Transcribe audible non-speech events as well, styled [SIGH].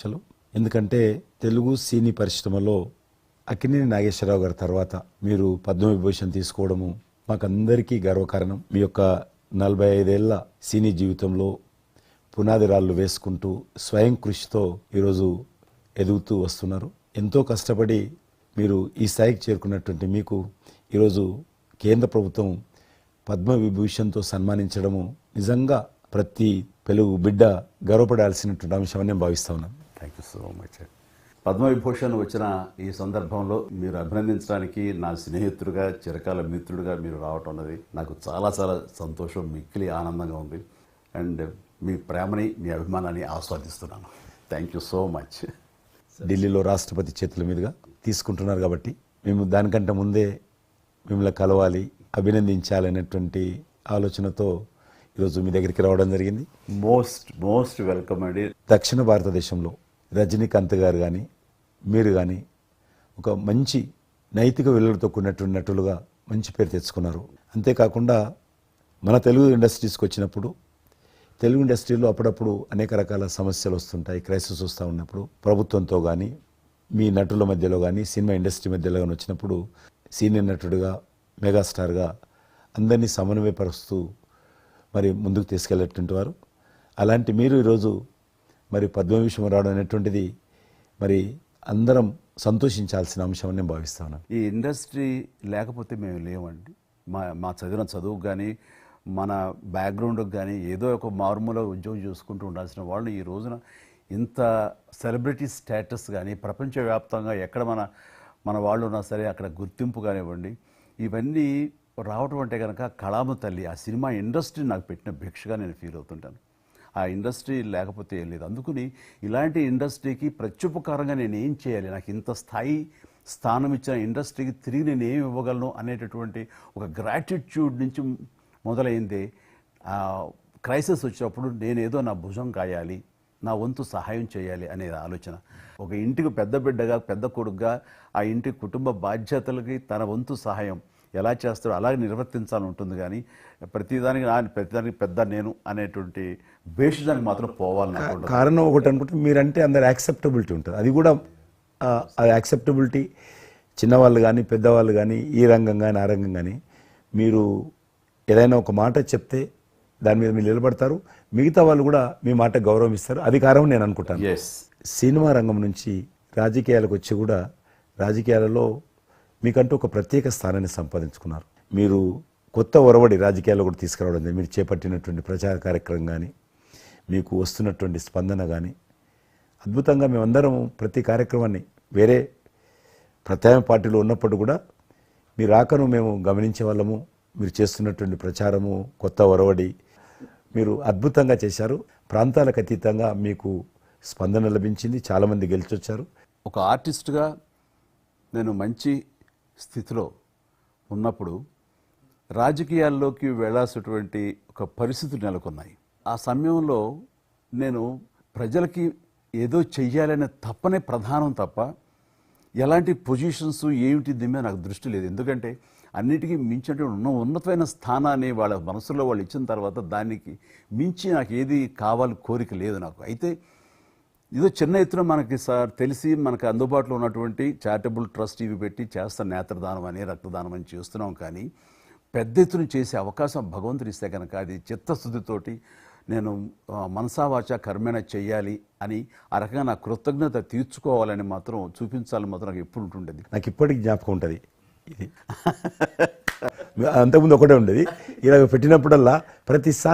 చలో. ఎందుకంటే తెలుగు సినీ పరిశ్రమలో అక్కినేని నాగేశ్వరరావు గారి తర్వాత మీరు పద్మవిభూషణ్ తీసుకోవడము మాకందరికీ గర్వకారణం. మీ యొక్క నలభై ఐదేళ్ళ సినీ జీవితంలో పునాది రాళ్ళు వేసుకుంటూ స్వయం కృషితో ఈరోజు ఎదుగుతూ వస్తున్నారు. ఎంతో కష్టపడి మీరు ఈ స్థాయికి చేరుకున్నటువంటి మీకు ఈరోజు కేంద్ర ప్రభుత్వం పద్మవిభూషణ్తో సన్మానించడము నిజంగా ప్రతి తెలుగు బిడ్డ గర్వపడాల్సినటువంటి అంశమని నేను భావిస్తా ఉన్నాను. Thank you so much Padma Vibhushan వచ్చిన ఈ సందర్భంలో మీరు అభినందించడానికి నా స్నేహితుడిగా చిరకాల మిత్రుడిగా మీరు రావటం అన్నది నాకు చాలా చాలా సంతోషం మిక్కిలి ఆనందంగా ఉంది. అండ్ మీ ప్రేమని మీ అభిమానాన్ని ఆస్వాదిస్తున్నాను. థ్యాంక్ యూ సో మచ్ ఢిల్లీలో రాష్ట్రపతి చేతుల మీదుగా తీసుకుంటున్నారు కాబట్టి మేము దానికంటే ముందే మిమ్మల్ని కలవాలి అభినందించాలనేటువంటి ఆలోచనతో ఈరోజు మీ దగ్గరికి రావడం జరిగింది. మోస్ట్ మోస్ట్ వెల్కమ్ అండి. దక్షిణ భారతదేశంలో రజనీకాంత్ గారు కానీ మీరు కానీ ఒక మంచి నైతిక విలువలతో కూడినటువంటి నటులుగా మంచి పేరు తెచ్చుకున్నారు. అంతేకాకుండా మన తెలుగు ఇండస్ట్రీస్కి వచ్చినప్పుడు తెలుగు ఇండస్ట్రీలో అప్పుడప్పుడు అనేక రకాల సమస్యలు వస్తుంటాయి క్రైసిస్ వస్తూ ఉన్నప్పుడు. ప్రభుత్వంతో కానీ మీ నటుల మధ్యలో కానీ సినిమా ఇండస్ట్రీ మధ్యలో కానీ వచ్చినప్పుడు సీనియర్ నటుడిగా మెగాస్టార్గా అందరినీ సమన్వయపరుస్తూ మరి ముందుకు తీసుకెళ్ళేటువంటి వారు. అలాంటి మీరు ఈరోజు మరి పద్మవిషయం రావడం అనేటువంటిది మరి అందరం సంతోషించాల్సిన అంశం అని నేను భావిస్తాను ఈ ఇండస్ట్రీ లేకపోతే మేము లేవండి. మా మా చదివిన చదువుకు కానీ మన బ్యాక్గ్రౌండ్కి కానీ ఏదో ఒక మారుమూల ఉద్యోగం చూసుకుంటూ ఉండాల్సిన వాళ్ళు ఈ రోజున ఇంత సెలబ్రిటీ స్టేటస్ కానీ ప్రపంచవ్యాప్తంగా ఎక్కడ మన మన వాళ్ళు ఉన్నా సరే అక్కడ గుర్తింపు కానివ్వండి ఇవన్నీ రావటం అంటే కనుక కళామ తల్లి. ఆ సినిమా ఇండస్ట్రీ నాకు పెట్టిన భిక్షగా నేను ఫీల్ అవుతుంటాను. ఆ ఇండస్ట్రీ లేకపోతే ఏం లేదు. అందుకని ఇలాంటి ఇండస్ట్రీకి ప్రత్యుపకారంగా నేను ఏం చేయాలి? నాకు ఇంత స్థాయి స్థానం ఇచ్చిన ఇండస్ట్రీకి తిరిగి నేను ఏమి ఇవ్వగలను అనేటటువంటి ఒక గ్రాటిట్యూడ్ నుంచి మొదలైంది. క్రైసిస్ వచ్చినప్పుడు నేనేదో నా భుజం కాయాలి నా వంతు సహాయం చేయాలి అనే ఆలోచన. ఒక ఇంటికి పెద్ద బిడ్డగా పెద్ద కొడుకుగా ఆ ఇంటి కుటుంబ బాధ్యతలకి తన వంతు సహాయం ఎలా చేస్తాడో అలాగే నిర్వర్తించాలని ఉంటుంది కానీ ప్రతిదానికి నా ప్రతిదానికి పెద్ద నేను అనేటువంటి బేషిజానికి మాత్రం పోవాలని. కారణం ఒకటి అనుకుంటే మీరంటే అందరు యాక్సెప్టబిలిటీ ఉంటుంది. అది కూడా ఆ, ఆ యాక్సెప్టబిలిటీ చిన్నవాళ్ళు కానీ పెద్దవాళ్ళు కానీ ఈ రంగం కానీ ఆ రంగం కానీ మీరు ఏదైనా ఒక మాట చెప్తే దాని మీద మీరు నిలబడతారు. మిగతా వాళ్ళు కూడా మీ మాట గౌరవం ఇస్తారు అది కారణం నేను అనుకుంటాను. ఎస్ సినిమా రంగం నుంచి రాజకీయాలకు వచ్చి కూడా రాజకీయాలలో మీకంటూ ఒక ప్రత్యేక స్థానాన్ని సంపాదించుకున్నారు. మీరు కొత్త ఒరవడి రాజకీయాల్లో కూడా తీసుకురావడం మీరు చేపట్టినటువంటి ప్రచార కార్యక్రమం కానీ మీకు వస్తున్నటువంటి స్పందన కానీ అద్భుతంగా మేమందరం ప్రతి కార్యక్రమాన్ని వేరే ప్రత్యామ్నాయ పార్టీలో ఉన్నప్పుడు కూడా మీ రాకను మేము గమనించే వాళ్ళము. మీరు చేస్తున్నటువంటి ప్రచారము కొత్త ఒరవడి మీరు అద్భుతంగా చేశారు. ప్రాంతాలకు అతీతంగా మీకు స్పందన లభించింది. చాలామంది గెలిచొచ్చారు. ఒక ఆర్టిస్ట్గా నేను మంచి స్థితిలో ఉన్నప్పుడు రాజకీయాల్లోకి వెళ్ళాల్సినటువంటి ఒక పరిస్థితులు నెలకొన్నాయి. ఆ సమయంలో నేను ప్రజలకి ఏదో చెయ్యాలనే తప్పనే ప్రధానం తప్ప ఎలాంటి పొజిషన్స్ ఏమిటి దీని మీద నాకు దృష్టి లేదు. ఎందుకంటే అన్నిటికీ మించి ఉన్న ఉన్నతమైన స్థానాన్ని వాళ్ళ మనసులో వాళ్ళు ఇచ్చిన తర్వాత దానికి మించి నాకు ఏది కావాలి కోరిక లేదు నాకు. అయితే ఏదో చిన్న ఎత్తున మనకి సార్ తెలిసి మనకు అందుబాటులో ఉన్నటువంటి చారిటబుల్ ట్రస్ట్ ఇవి పెట్టి చేస్తాం నేత్రదానం అని రక్తదానం అని చేస్తున్నాం కానీ పెద్ద ఎత్తున చేసే అవకాశం భగవంతుడు ఇస్తే కనుక అది చిత్తశుద్ధితోటి నేను మనసావాచ కర్మేణ చేయాలి అని ఆ రకంగా నా కృతజ్ఞత తీర్చుకోవాలని మాత్రం చూపించాలని మాత్రం నాకు ఎప్పుడు ఉంటుండేది. నాకు ఇప్పటికి జ్ఞాపకం ఉంటుంది ఇది. [LAUGHS] అంతకుముందు ఒకటే ఉండేది. ఇలా పెట్టినప్పుడల్లా ప్రతిసారి